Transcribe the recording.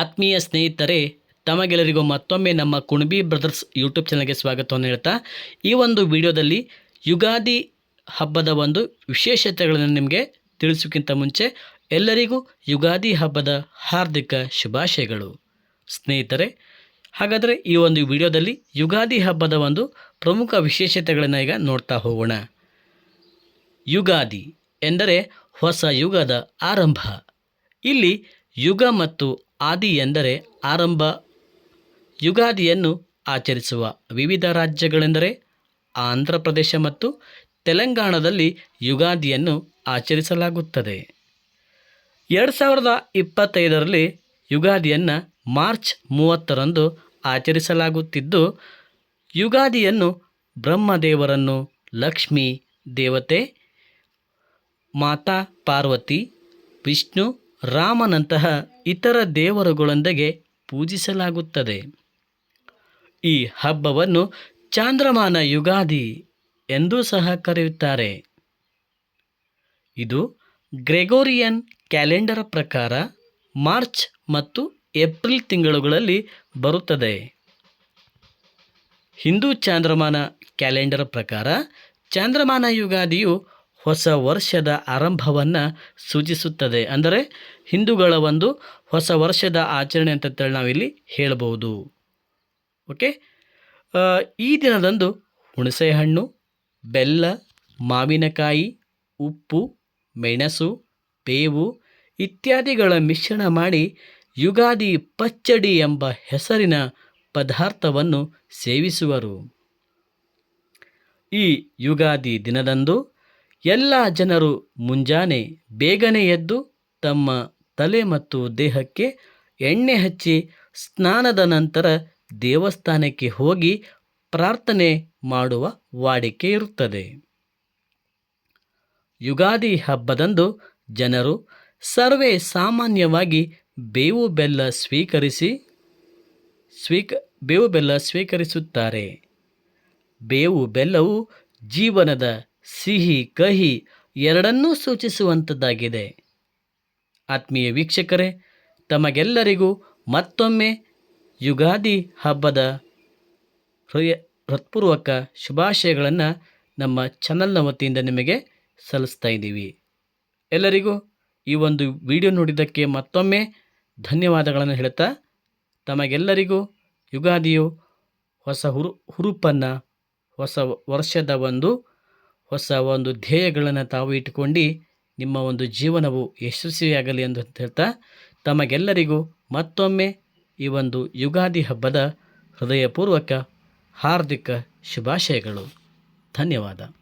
ಆತ್ಮೀಯ ಸ್ನೇಹಿತರೆ, ತಮಗೆಲ್ಲರಿಗೂ ಮತ್ತೊಮ್ಮೆ ನಮ್ಮ ಕುಣಬಿ ಬ್ರದರ್ಸ್ ಯೂಟ್ಯೂಬ್ ಚಾನಲ್ಗೆ ಸ್ವಾಗತವನ್ನು ಹೇಳ್ತಾ, ಈ ಒಂದು ವಿಡಿಯೋದಲ್ಲಿ ಯುಗಾದಿ ಹಬ್ಬದ ಒಂದು ವಿಶೇಷತೆಗಳನ್ನು ನಿಮಗೆ ತಿಳಿಸೋಕ್ಕಿಂತ ಮುಂಚೆ ಎಲ್ಲರಿಗೂ ಯುಗಾದಿ ಹಬ್ಬದ ಹಾರ್ದಿಕ ಶುಭಾಶಯಗಳು. ಸ್ನೇಹಿತರೆ, ಹಾಗಾದರೆ ಈ ಒಂದು ವಿಡಿಯೋದಲ್ಲಿ ಯುಗಾದಿ ಹಬ್ಬದ ಒಂದು ಪ್ರಮುಖ ವಿಶೇಷತೆಗಳನ್ನು ಈಗ ನೋಡ್ತಾ ಹೋಗೋಣ. ಯುಗಾದಿ ಎಂದರೆ ಹೊಸ ಯುಗದ ಆರಂಭ. ಇಲ್ಲಿ ಯುಗ ಮತ್ತು ಆದಿ ಎಂದರೆ ಆರಂಭ, ಯುಗಾದಿಯನ್ನು ಆಚರಿಸುವ ವಿವಿಧ ರಾಜ್ಯಗಳೆಂದರೆ ಆಂಧ್ರ ಪ್ರದೇಶ ಮತ್ತು ತೆಲಂಗಾಣದಲ್ಲಿ ಯುಗಾದಿಯನ್ನು ಆಚರಿಸಲಾಗುತ್ತದೆ. ಎರಡು ಸಾವಿರದ ಇಪ್ಪತ್ತೈದರಲ್ಲಿ ಯುಗಾದಿಯನ್ನು ಮಾರ್ಚ್ ಮೂವತ್ತರಂದು ಆಚರಿಸಲಾಗುತ್ತಿದ್ದು, ಯುಗಾದಿಯನ್ನು ಬ್ರಹ್ಮದೇವರನ್ನು ಲಕ್ಷ್ಮೀ ದೇವತೆ, ಮಾತಾ ಪಾರ್ವತಿ, ವಿಷ್ಣು ರಾಮನಂತಹ ಇತರ ದೇವರುಗಳೊಂದಿಗೆ ಪೂಜಿಸಲಾಗುತ್ತದೆ. ಈ ಹಬ್ಬವನ್ನು ಚಾಂದ್ರಮಾನ ಯುಗಾದಿ ಎಂದೂ ಸಹ ಕರೆಯುತ್ತಾರೆ. ಇದು ಗ್ರೆಗೋರಿಯನ್ ಕ್ಯಾಲೆಂಡರ್ ಪ್ರಕಾರ ಮಾರ್ಚ್ ಮತ್ತು ಏಪ್ರಿಲ್ ತಿಂಗಳುಗಳಲ್ಲಿ ಬರುತ್ತದೆ. ಹಿಂದೂ ಚಾಂದ್ರಮಾನ ಕ್ಯಾಲೆಂಡರ್ ಪ್ರಕಾರ ಚಾಂದ್ರಮಾನ ಯುಗಾದಿಯು ಹೊಸ ವರ್ಷದ ಆರಂಭವನ್ನು ಸೂಚಿಸುತ್ತದೆ. ಅಂದರೆ ಹಿಂದೂಗಳ ಒಂದು ಹೊಸ ವರ್ಷದ ಆಚರಣೆ ಅಂತೇಳಿ ನಾವಿಲ್ಲಿ ಹೇಳಬಹುದು ಓಕೆ? ಈ ದಿನದಂದು ಹುಣಸೆಹಣ್ಣು, ಬೆಲ್ಲ, ಮಾವಿನಕಾಯಿ, ಉಪ್ಪು, ಮೆಣಸು, ಬೇವು ಇತ್ಯಾದಿಗಳ ಮಿಶ್ರಣ ಮಾಡಿ ಯುಗಾದಿ ಪಚ್ಚಡಿ ಎಂಬ ಹೆಸರಿನ ಪದಾರ್ಥವನ್ನು ಸೇವಿಸುವರು. ಈ ಯುಗಾದಿ ದಿನದಂದು ಎಲ್ಲ ಜನರು ಮುಂಜಾನೆ ಬೇಗನೆ ಎದ್ದು ತಮ್ಮ ತಲೆ ಮತ್ತು ದೇಹಕ್ಕೆ ಎಣ್ಣೆ ಹಚ್ಚಿ ಸ್ನಾನದ ನಂತರ ದೇವಸ್ಥಾನಕ್ಕೆ ಹೋಗಿ ಪ್ರಾರ್ಥನೆ ಮಾಡುವ ವಾಡಿಕೆ ಇರುತ್ತದೆ. ಯುಗಾದಿ ಹಬ್ಬದಂದು ಜನರು ಸರ್ವೇ ಸಾಮಾನ್ಯವಾಗಿ ಬೇವು ಬೆಲ್ಲ ಸ್ವೀಕರಿಸಿ ಸ್ವೀಕ, ಬೇವು ಬೆಲ್ಲ ಸ್ವೀಕರಿಸುತ್ತಾರೆ. ಬೇವು ಬೆಲ್ಲವು ಜೀವನದ ಸಿಹಿ, ಕಹಿ ಎರಡನ್ನೂ ಸೂಚಿಸುವಂಥದ್ದಾಗಿದೆ. ಆತ್ಮೀಯ ವೀಕ್ಷಕರೇ, ತಮಗೆಲ್ಲರಿಗೂ ಮತ್ತೊಮ್ಮೆ ಯುಗಾದಿ ಹಬ್ಬದ ಹೃದಯ, ಹೃತ್ಪೂರ್ವಕ ಶುಭಾಶಯಗಳನ್ನು ನಮ್ಮ ಚಾನಲ್ನ ವತಿಯಿಂದ ನಿಮಗೆ ಸಲ್ಲಿಸ್ತಾ ಇದ್ದೀವಿ. ಎಲ್ಲರಿಗೂ ಈ ಒಂದು ವಿಡಿಯೋ ನೋಡಿದ್ದಕ್ಕೆ ಮತ್ತೊಮ್ಮೆ ಧನ್ಯವಾದಗಳನ್ನು ಹೇಳ್ತಾ, ತಮಗೆಲ್ಲರಿಗೂ ಯುಗಾದಿಯು ಹೊಸ ಹುರು, ಹುರುಪನ್ನು, ಹೊಸ ವರ್ಷದ ಒಂದು ಹೊಸ ಒಂದು ಧ್ಯೇಯಗಳನ್ನು ತಾವು ಇಟ್ಟುಕೊಂಡು ನಿಮ್ಮ ಒಂದು ಜೀವನವು ಯಶಸ್ವಿಯಾಗಲಿ ಎಂದು ಹೇಳ್ತಾ ತಮಗೆಲ್ಲರಿಗೂ ಮತ್ತೊಮ್ಮೆ ಈ ಒಂದು ಯುಗಾದಿ ಹಬ್ಬದ ಹೃದಯಪೂರ್ವಕ ಹಾರ್ದಿಕ ಶುಭಾಶಯಗಳು. ಧನ್ಯವಾದ.